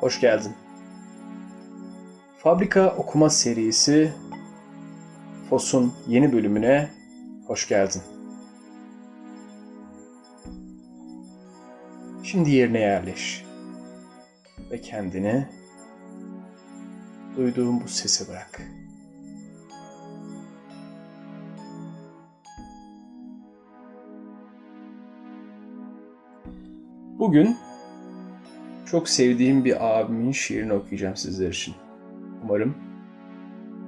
hoş geldin. Fabrika Okuma serisi FOS'un yeni bölümüne hoş geldin. Şimdi yerine yerleş ve kendini duyduğun bu sese bırak. Bugün çok sevdiğim bir abimin şiirini okuyacağım sizler için. Umarım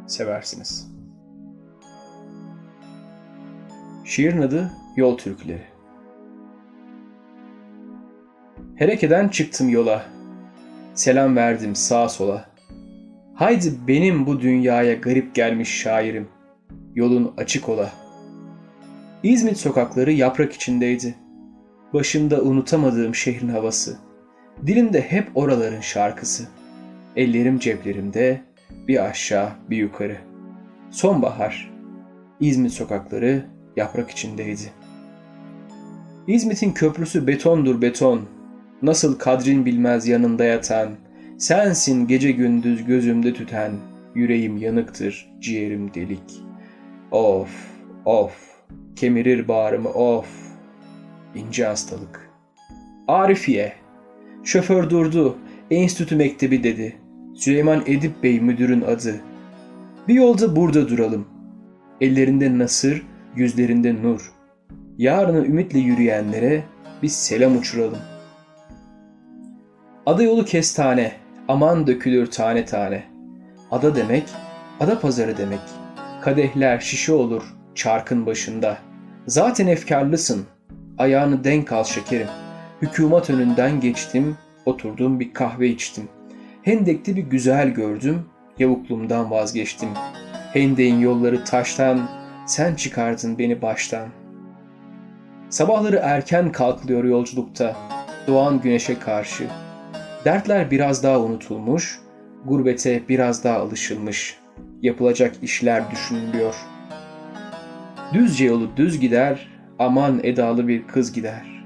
seversiniz. Şiirin adı Yol Türküleri. Herekeden çıktım yola. Selam verdim sağa sola. Haydi benim bu dünyaya garip gelmiş şairim. Yolun açık ola. İzmit sokakları yaprak içindeydi. Başımda unutamadığım şehrin havası. Dilimde hep oraların şarkısı. Ellerim ceplerimde, bir aşağı bir yukarı. Sonbahar. İzmit sokakları yaprak içindeydi. İzmit'in köprüsü betondur beton. Nasıl kadrin bilmez yanında yatan. Sensin gece gündüz gözümde tüten. Yüreğim yanıktır, ciğerim delik. Of, of, kemirir bağrımı of. İnce hastalık. Arifiye. Şoför durdu. Enstitü mektebi dedi. Süleyman Edip Bey müdürün adı. Bir yolda burada duralım. Ellerinde nasır, yüzlerinde nur. Yarını ümitle yürüyenlere bir selam uçuralım. Ada yolu kestane, aman dökülür tane tane. Ada demek, ada pazarı demek. Kadehler şişe olur çarkın başında. Zaten efkarlısın, ayağını denk al şekerim. Hükümet önünden geçtim, oturdum bir kahve içtim. Hendek'te bir güzel gördüm, yavuklumdan vazgeçtim. Hendek'in yolları taştan, sen çıkardın beni baştan. Sabahları erken kalkılıyor yolculukta, doğan güneşe karşı. Dertler biraz daha unutulmuş, gurbete biraz daha alışılmış. Yapılacak işler düşünülüyor. Düzce yolu düz gider, aman edalı bir kız gider.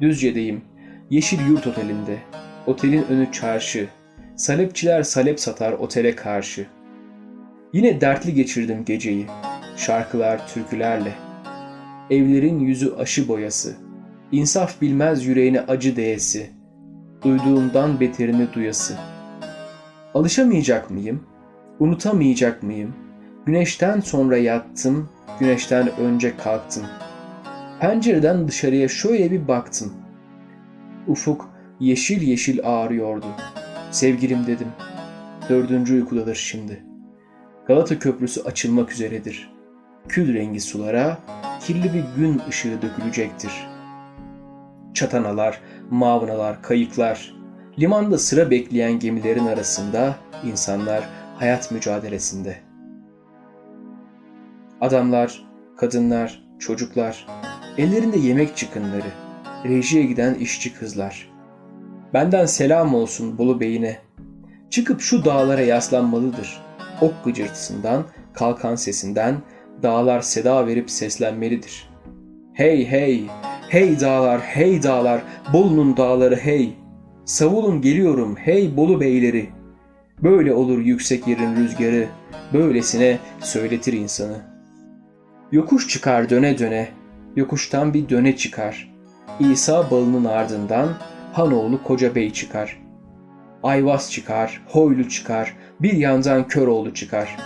Düzce'deyim, Yeşil Yurt Oteli'nde. Otelin önü çarşı. Salepçiler salep satar otele karşı. Yine dertli geçirdim geceyi. Şarkılar, türkülerle. Evlerin yüzü aşı boyası. İnsaf bilmez yüreğine acı değesi. Duyduğumdan beterini duyası. Alışamayacak mıyım? Unutamayacak mıyım? Güneşten sonra yattım, güneşten önce kalktım. Pencereden dışarıya şöyle bir baktım. Ufuk yeşil yeşil ağrıyordu. Sevgilim dedim. Dördüncü uykudadır şimdi. Galata Köprüsü açılmak üzeredir. Kül rengi sulara kirli bir gün ışığı dökülecektir. Çatanalar, mavnalar, kayıklar, limanda sıra bekleyen gemilerin arasında insanlar hayat mücadelesinde. Adamlar, kadınlar, çocuklar, ellerinde yemek çıkınları, rejiye giden işçi kızlar. Benden selam olsun Bolu Bey'ine. Çıkıp şu dağlara yaslanmalıdır. Ok gıcırtısından, kalkan sesinden dağlar seda verip seslenmelidir. Hey hey, hey dağlar, hey dağlar, Bolu'nun dağları hey. Savulun geliyorum hey Bolu beyleri. Böyle olur yüksek yerin rüzgarı, böylesine söyletir insanı. Yokuş çıkar döne döne, yokuştan bir döne çıkar. İsa balının ardından Hanoğlu Koca Bey çıkar. Ayvaz çıkar, Hoylu çıkar, bir yandan Köroğlu çıkar.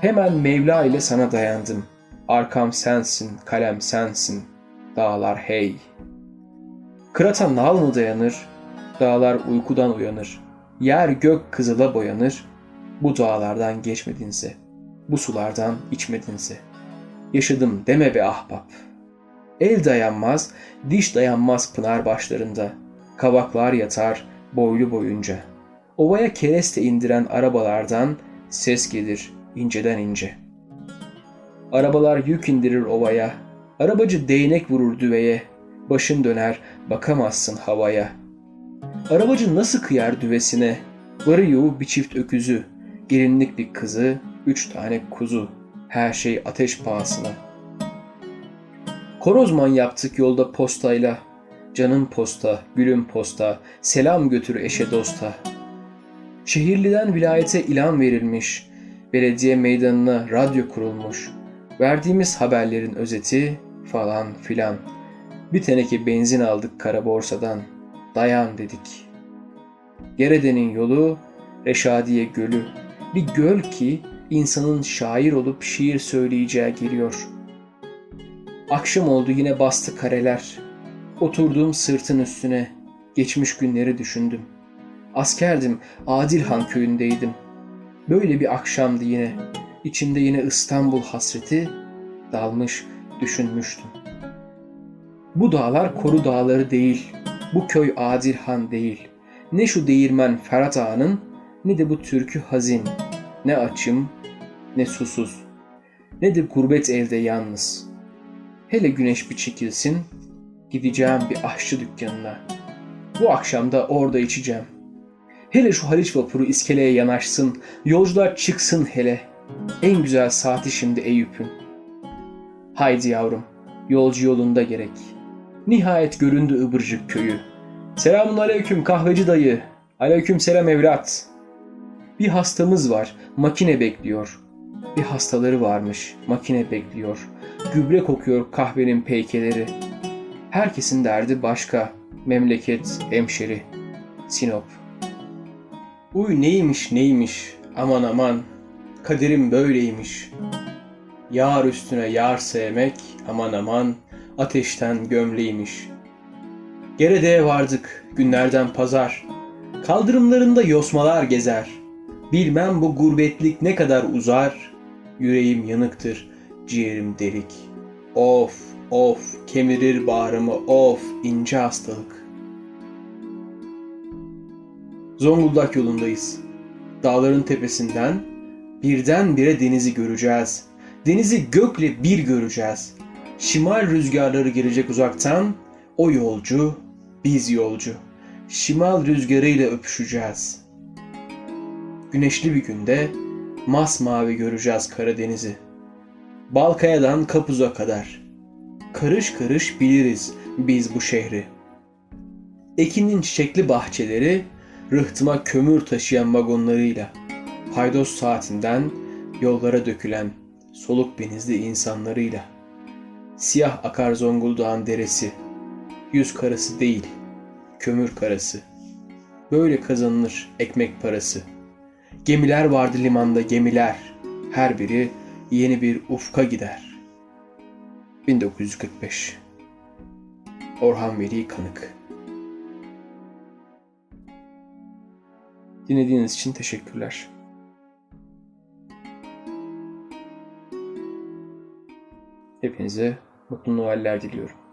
Hemen Mevla ile sana dayandım. Arkam sensin, kalem sensin. Dağlar hey. Kırata nal mı dayanır? Dağlar uykudan uyanır. Yer gök kızıla boyanır. Bu dağlardan geçmedinse, bu sulardan içmedinse. Yaşadım deme be ahbap. El dayanmaz, diş dayanmaz pınar başlarında. Kavaklar yatar boylu boyunca. Ovaya kereste indiren arabalardan ses gelir inceden ince. Arabalar yük indirir ovaya. Arabacı değnek vurur düveye. Başın döner bakamazsın havaya. Arabacı nasıl kıyar düvesine? Varı yoğu bir çift öküzü. Gelinlik bir kızı, üç tane kuzu. Her şey ateş pahasına. Korozman yaptık yolda postayla. Canım posta, gülüm posta, selam götür eşe dosta. Şehirliden vilayete ilan verilmiş, belediye meydanına radyo kurulmuş. Verdiğimiz haberlerin özeti falan filan. Bir teneke benzin aldık kara borsadan. Dayan dedik. Gerede'nin yolu Reşadiye Gölü. Bir göl ki insanın şair olup şiir söyleyeceği geliyor. Akşam oldu yine bastı kareler. Oturdum sırtın üstüne. Geçmiş günleri düşündüm. Askerdim, Adilhan köyündeydim. Böyle bir akşamdı yine. İçimde yine İstanbul hasreti dalmış düşünmüştüm. Bu dağlar koru dağları değil. Bu köy Adilhan değil. Ne şu değirmen Ferhat Ağa'nın ne de bu türkü hazin. Ne açım ne susuz. Ne de gurbet evde yalnız. Hele güneş bir çekilsin, gideceğim bir aşçı dükkanına. Bu akşam da orada içeceğim. Hele şu Haliç vapuru iskeleye yanaşsın, yolcular çıksın hele. En güzel saati şimdi Eyüp'ün. Haydi yavrum, yolcu yolunda gerek. Nihayet göründü Ibırcık köyü. Selamun aleyküm kahveci dayı. Aleyküm selam evlat. Bir hastamız var, makine bekliyor. Bir hastaları varmış, makine bekliyor. Gübre kokuyor kahvenin peykeleri. Herkesin derdi başka. Memleket, hemşeri. Sinop. Uy neymiş neymiş. Aman aman. Kaderim böyleymiş. Yar üstüne yar sevmek. Aman aman. Ateşten gömleğiymiş. Gerede'ye vardık. Günlerden pazar. Kaldırımlarında yosmalar gezer. Bilmem bu gurbetlik ne kadar uzar. Yüreğim yanıktır, ciğerim delik. Of, of, kemirir bağrımı, of, ince hastalık. Zonguldak yolundayız. Dağların tepesinden birdenbire denizi göreceğiz. Denizi gökle bir göreceğiz. Şimal rüzgarları gelecek uzaktan. O yolcu, biz yolcu. Şimal rüzgarıyla öpüşeceğiz. Güneşli bir günde masmavi göreceğiz Karadeniz'i. Balkaya'dan Kapuz'a kadar. Karış karış biliriz biz bu şehri. Ekin'in çiçekli bahçeleri rıhtıma kömür taşıyan vagonlarıyla, paydos saatinden yollara dökülen soluk benizli insanlarıyla, siyah akar Zonguldak'ın deresi, yüz karası değil, kömür karası. Böyle kazanılır ekmek parası. Gemiler vardı limanda gemiler, her biri yeni bir ufka gider. 1945 Orhan Veli Kanık Dinlediğiniz için teşekkürler. Hepinize mutlu Noeller diliyorum.